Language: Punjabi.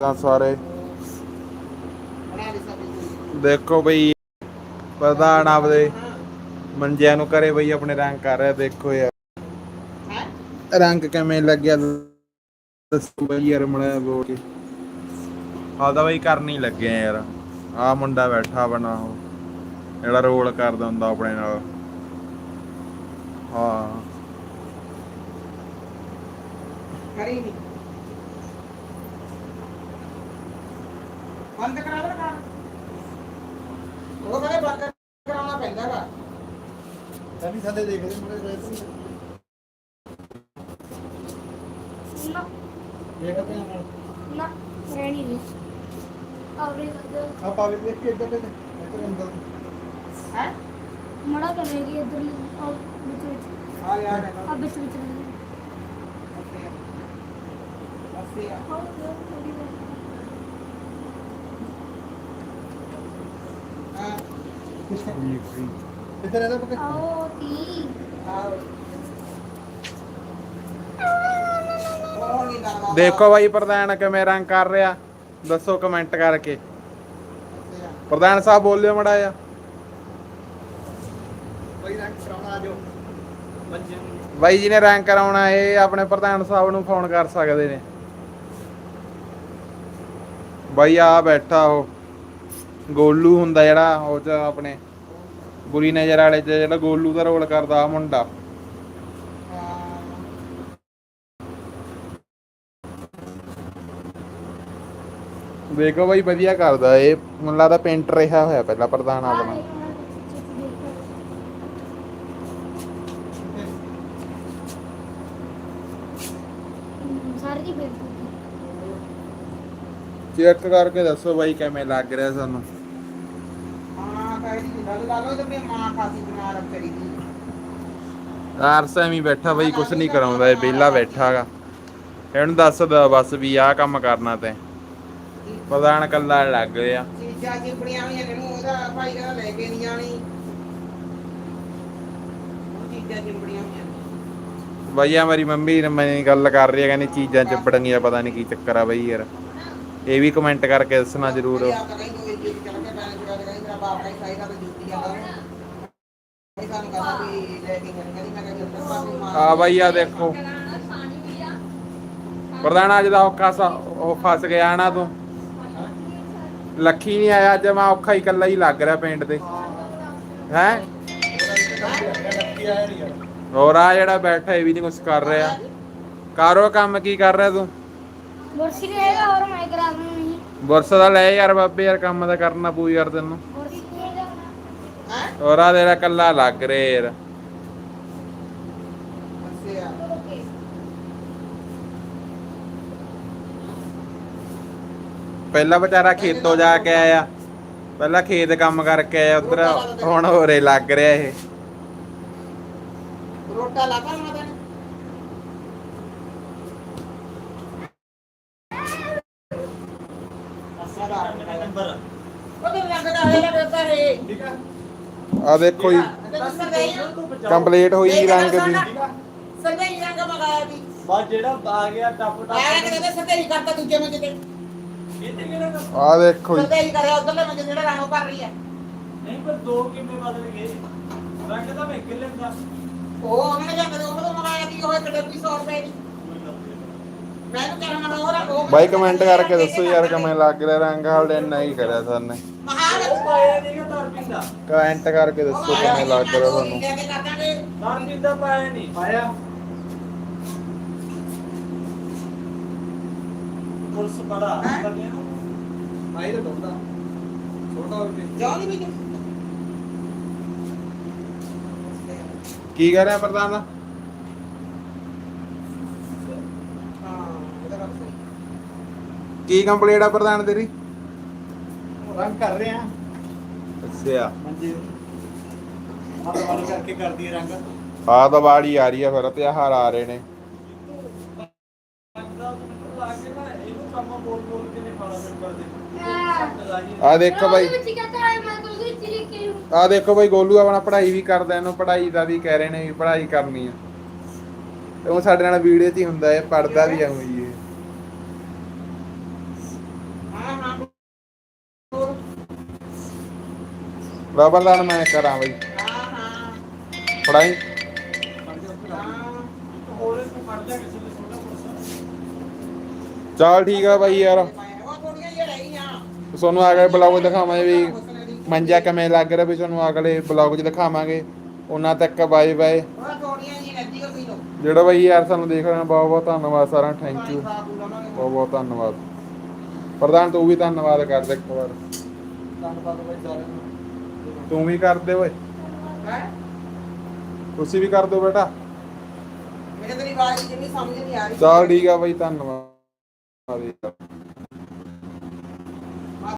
ਤਾਂ ਸਾਰੇ। ਦੇਖੋ ਬਈ ਪ੍ਰਧਾਨ ਆਪਦੇ ਮੰਜਿਆਂ ਨੂੰ ਘਰੇ ਬਈ ਆਪਣੇ ਰੰਗ ਕਰ ਰਿਹਾ ਦੇਖੋ ਯਾਰ। ਰੰਗ ਕਿਵੇਂ ਲੱਗਿਆ ਦੱਸੋ ਬਈ ਯਾਰ ਮੜਾ ਬੋਲ ਕੇ। ਹਾਦਾ ਬਈ ਕਰਨ ਹੀ ਲੱਗੇ ਯਾਰ। ਆ ਮੁੰਡਾ ਬੈਠਾ ਬਣਾ ਉਹ ਜਿਹੜਾ ਰੋਲ ਕਰਦਾ ਹੁੰਦਾ ਆਪਣੇ ਨਾਲ। ਹਾਂ। ਕਰੀ ਨਹੀਂ ਬੰਦ ਕਰਾ ਦੇ ਕੰਮ ਉਹ ਕਹਿੰਦੇ ਬੰਦ ਕਰਾਉਣਾ ਪੈਂਦਾ ਵਾ। ਤਨੀ ਥੱਲੇ ਦੇਖਦੇ ਮੁੰਡੇ ਗਏ ਤੂੰ ਨਾ। ਦੇਖਦੇ ਹਾਂ। ਨਾ ਰਹਿਣੀ ਨਹੀਂ ਆਵਰੇ ਆ ਪਾਵੇ ਦੇਖ ਕੇ ਇੱਧਰ ਤੇ ਇੱਧਰ ਅੰਦਰ ਹੈ? ਮੜਾ ਕਰੇਗੀ ਇਧਰ ਆ ਵਿੱਚ ਵਿੱਚ। ਆ ਗਿਆ ਆ ਵਿੱਚ ਵਿੱਚ ਅਸੀਂ ਆ। ਇੱਧਰ ਇਹਦਾ ਪੱਕੇ ਆਓ ਤੀ ਆਓ। ਉਹ ਨਹੀਂ ਕਰਦਾ ਦੇਖੋ ਬਾਈ ਪ੍ਰਧਾਨ ਕਿਵੇਂ ਰੰਗ ਕਰ ਰਿਹਾ। ਦੱਸੋ ਕਮੈਂਟ ਕਰਕੇ। ਪ੍ਰਧਾਨ ਸਾਹਿਬ ਬੋਲਿਓ ਮੜਾ ਆ ਬਈ ਰੰਗ ਕਰਾਉਣਾ ਆ ਜਾਓ। ਮੰਜੇ ਬਾਈ ਜੀ ਨੇ ਰੰਗ ਕਰਾਉਣਾ ਇਹ ਆਪਣੇ ਪ੍ਰਧਾਨ ਸਾਹਿਬ ਨੂੰ ਫੋਨ ਕਰ ਸਕਦੇ ਨੇ। ਬਾਈ ਆ ਬੈਠਾ ਉਹ। ਗੋਲੂ ਹੁੰਦਾ ਜਿਹੜਾ ਉਹ ਚ ਆਪਣੇ ਬੁਰੀ ਨਜ਼ਰ ਵਾਲੇ ਚ ਜਿਹੜਾ ਗੋਲੂ ਦਾ ਰੋਲ ਕਰਦਾ ਆ ਮੁੰਡਾ। ਦੇਖੋ ਬਾਈ ਵਧੀਆ ਕਰਦਾ ਇਹ। ਮੈਨੂੰ ਲੱਗਦਾ ਪੇਂਟਰ ਰਿਹਾ ਹੋਇਆ ਪਹਿਲਾਂ ਪ੍ਰਧਾਨ ਆਪਣਾ ਚੈੱਕ ਕਰਕੇ ਦੱਸੋ ਬਾਈ ਕਿਵੇਂ ਲੱਗ ਰਿਹਾ ਸਾਨੂੰ ਹਾਂ ਕਹਿਦੀ ਗੱਲ ਲਾ ਲਓ ਤੇ ਆਪਣੀ ਮਾਂ ਖਾਸੀ ਬਿਮਾਰ ਕਰੀ ਦੀ ਆਰਸਾ ਐਵੇਂ ਬੈਠਾ ਬਈ, ਕੁਛ ਨਹੀਂ ਕਰਾਉਂਦਾ, ਇਹ ਵਿਹਲਾ ਬੈਠਾਗਾ। ਇਹਨੂੰ ਦੱਸਦਾ ਬਸ ਵੀ ਆਹ ਕੰਮ ਕਰਨਾ ਤੇ। ਪ੍ਰਧਾਨ ਕੱਲਾ ਲੱਗ ਰਿਹਾ। ਚੀਜ਼ਾਂ ਚਿਪੜੀਆਂ ਹੋਈਆਂ ਨੇ ਉਹਦਾ ਭਾਈ ਕਹਿੰਦਾ ਲੈ ਕੇ ਨਹੀਂ ਜਾਣੀ ਉਹ ਚੀਜ਼ਾਂ ਚਿਪੜੀਆਂ ਬਈਆ ਮੇਰੀ ਮੰਮੀ ਨੇ ਮੈਨੂੰ ਗੱਲ ਕਰ ਰਹੀ ਹੈ, ਕਹਿੰਦੀ ਚੀਜ਼ਾਂ ਚੱਪੜੀਆਂ ਪਤਾ ਨਹੀਂ ਕੀ ਚੱਕਰ ਆ ਬਈ ਯਾਰ। ਇਹ ਵੀ ਕਮੈਂਟ ਕਰਕੇ ਦੱਸਣਾ ਜ਼ਰੂਰ ਆ ਤਾਂ ਨਹੀਂ ਕੋਈ ਚੀਜ਼ ਚੱਲ ਕੇ ਮੈਂ ਜਿਹੜਾ ਕਹਿੰਦਾ ਤੇਰਾ ਬਾਪ ਨਹੀਂ ਚਾਹੀਦਾ ਤੇ ਜੁੱਤੀ ਜਾਂਦਾ ਇਹ ਸਾਨੂੰ ਕਹਿੰਦਾ ਵੀ ਲੈ ਕੇ ਜਾਣੀ ਕਹਿੰਦੀ ਮੈਂ ਕਿਹਾ ਜਦ ਤੱਕ ਬਾਪੀ ਮਾਂ ਆ ਬਈ ਆ ਦੇਖੋ। ਪ੍ਰਧਾਨ ਅੱਜ ਦਾ ਔਖਾ ਸਾ ਉਹ ਫਸ ਗਿਆ ਨਾ ਤੂੰ। ਲੱਖੀ ਨਹੀਂ ਆਇਆ ਅੱਜ ਮੈਂ ਔਖਾ ਹੀ ਇਕੱਲਾ ਹੀ ਲੱਗ ਰਿਹਾ ਪਿੰਡ ਤੇ। ਹੈ? ਹੋਰ ਆ ਜਿਹੜਾ ਬੈਠਾ ਇਹ ਵੀ ਨਹੀਂ ਕੁਝ ਕਰ ਰਿਹਾ। ਕਾਰੋ ਕੰਮ ਕੀ ਕਰ ਰਿਹਾ ਤੂੰ? ਬੁਰਸੀ ਨਹੀਂ ਹੈਗਾ ਔਰ ਮੈਂ ਕਰਾ ਦੂੰ ਨਹੀਂ ਬੁਰਸ ਦਾ ਲੈ ਯਾਰ ਬਾਬੇ ਯਾਰ ਕੰਮ ਦਾ ਕਰਨਾ ਪਊ ਯਾਰ ਤੈਨੂੰ। ਹੈ ਆ ਤੇਰਾ ਕੱਲਾ ਲੱਗ ਰਿਹਾ ਯਾਰ। ਪਹਿਲਾਂ ਵਿਚਾਰਾ ਖੇਤੋਂ ਜਾ ਕੇ ਆਇਆ ਪਹਿਲਾਂ ਖੇਤ ਕੰਮ ਕਰਕੇ ਆਇਆ ਉਧਰ ਹੁਣ ਹੋਰੇ ਲੱਗ ਰਿਹਾ ਇਹ। ਰੋਟਾ ਲਾ ਪਾ ਮਾਤਾ ਨੇ। ਅੱਛਾ ਦਾ ਨੰਬਰ ਉਹ ਤੇ ਲੱਗਦਾ ਹੈ ਲੱਗਦਾ ਹੈ ਠੀਕ ਆ। ਆ ਦੇਖੋ ਜੀ। ਕੰਪਲੀਟ ਹੋਈ ਰੰਗ ਦੀ। ਸੰਦੇ ਰੰਗ ਮਗਾਇਆ ਦੀ ਬਸ ਜਿਹੜਾ ਆ ਗਿਆ ਟੱਪ ਟੱਪ ਆਇਆ ਕਹਿੰਦੇ ਸੰਦੇ ਹੀ ਕਰਤਾ ਦੂਜੇ ਮੰਜੇ ਤੇ? ਆ ਦੇਖੋ ਜੀ। ਸੰਦੇ ਹੀ ਕਰਿਆ ਉਧਰਲੇ ਮੰਜੇ ਜਿਹੜਾ ਰੰਗ ਭਰ ਰਹੀ ਹੈ ਨਹੀਂ ਪਰ ਦੋ ਕਿੰਨੇ ਬਦਲ ਗਏ? ਰੰਗ ਤਾਂ ਮੈਂ ਕਿੱਲੇ ਦਾ? ਉਹ ਉਹਨੇ ਜਾ ਕੇ ਉਹ ਤੋਂ ਮਗਾਇਆ ਦੀ ਉਹ ਇੱਕ ਡੱਬੀ 100 ਰੁਪਏ ਦੀ। ਮੈਨੂੰ ਕਹਿਣਾ ਮੈਂ ਹੋਰ ਉਹ ਬਾਈ ਕਮੈਂਟ ਕਰਕੇ ਦੱਸੋ ਯਾਰ ਕਿਵੇਂ ਲੱਗ ਰਿਹਾ ਰੰਗ ਹਾਲੇ ਨਹੀਂ ਕਰਿਆ ਸਰਨੇ ਮਹਾਰਾਜ ਕਮੈਂਟ ਕਰਕੇ ਦੱਸੋ ਕਿਵੇਂ ਲੱਗ ਰਿਹਾ ਤੁਹਾਨੂੰ ਲੈ ਕੇ ਪਾਇਆ ਨਹੀਂ ਪਾਇਆ ਪੁਲਿਸ ਪੜਾ ਹੈਂ? ਲੱਗਿਆ ਆਈ ਤਾਂ ਦੋਦਾ ਛੋਟਾ ਹੋ ਗਿਆ ਨਹੀਂ ਵੀ ਕੀ ਕਰ ਰਿਹਾ ਪ੍ਰਧਾਨ ਹਾਂ ਇਹਦਾ ਗੱਲ ਸਹੀ ਕੀ ਕੰਪਲੀਟ ਆ ਪ੍ਰਧਾਨ ਤੇਰੀ? ਰੰਗ ਕਰ ਰਹੇ ਆ। ਅੱਛਾ। ਹਾਂਜੀ। ਆਹ ਵਾਲੀ ਕਰਕੇ ਕਰਦੀ ਹੈ ਰੰਗ। ਆ ਤਾਂ ਬਾੜੀ ਆ ਰਹੀ ਆ ਫਿਰ ਤਿਉਹਾਰ ਆ ਰਹੇ ਨੇ। ਆ ਦੇਖੋ ਕੀ ਆ ਦੇਖੋ ਬਾਈ ਗੋਲੂ ਆਪਣਾ ਪੜ੍ਹਾਈ ਵੀ ਕਰਦਾ ਇਹਨੂੰ ਪੜ੍ਹਾਈ ਦਾ ਵੀ ਕਹਿ ਰਹੇ ਨੇ ਵੀ ਪੜ੍ਹਾਈ ਕਰਨੀ ਆ। ਤੇ ਉਹ ਸਾਡੇ ਨਾਲ ਵੀਡੀਓ 'ਚ ਹੀ ਹੁੰਦਾ ਹੈ ਪੜਦਾ ਵੀ ਆਉਂ ਜੀ ਇਹ ਰਬਰ ਲਾਣ ਮੈਂ ਕਰਾਂ ਬਈ। ਫੜਾਈ। ਹਾਂ ਠੀਕ ਆ ਬਾਈ ਯਾਰ। ਤੁਹਾਨੂੰ ਅਗਲੇ ਬਲੌਗ ਦਿਖਾਵਾਂਗੇ ਵੀ ਮੰਜਾ ਕਿਵੇਂ ਲੱਗ ਰਿਹਾ, ਵੀ ਤੁਹਾਨੂੰ ਅਗਲੇ ਬਲੌਗ 'ਚ ਦਿਖਾਵਾਂਗੇ। ਉਹਨਾਂ ਤੱਕ ਬਾਏ ਬਾਏ ਜਿਹੜਾ ਬਾਈ ਯਾਰ ਸਾਨੂੰ ਦੇਖ ਰਹੇ, ਬਹੁਤ ਬਹੁਤ ਧੰਨਵਾਦ ਸਾਰਿਆਂ ਥੈਂਕ ਯੂ ਬਹੁਤ ਬਹੁਤ ਧੰਨਵਾਦ। ਪ੍ਰਧਾਨ, ਤੂੰ ਵੀ ਧੰਨਵਾਦ ਕਰ ਦੇ ਇੱਕ ਵਾਰ। ਧੰਨਵਾਦ ਬਾਈ ਸਾਰਿਆਂ ਨੂੰ। ਤੂੰ ਵੀ ਕਰ ਦੇ ਓਏ। ਹੈ? ਤੁਸੀਂ ਵੀ ਕਰ ਦਿਓ ਬੇਟਾ। ਮੇਰੇ ਤੇਰੀ ਆਵਾਜ਼ ਜਿੰਨੀ ਸਮਝ ਨਹੀਂ ਆ ਰਹੀ। ਚੱਲ ਠੀਕ ਆ ਬਾਈ ਧੰਨਵਾਦ।